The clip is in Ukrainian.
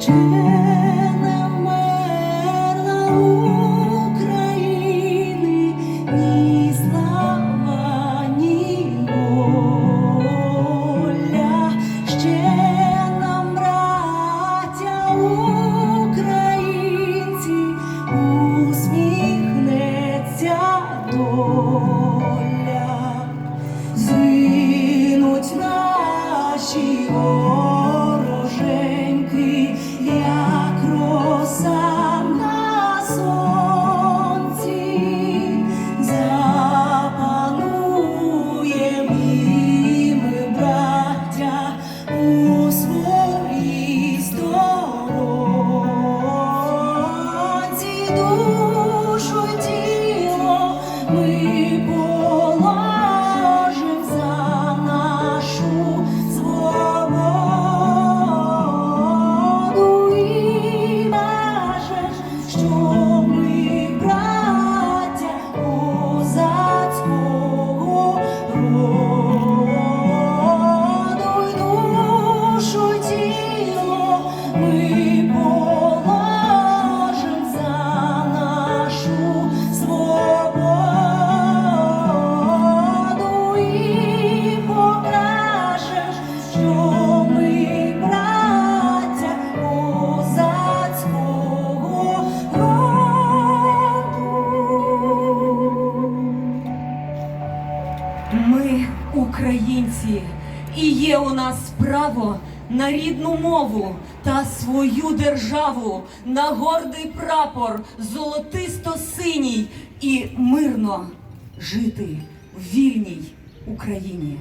ще не України, ні слава, ще нам, браття українці, усміхнеться доля. Зинуть наші українці, і є у нас право на рідну мову та свою державу, на гордий прапор золотисто-синій і мирно жити в вільній Україні.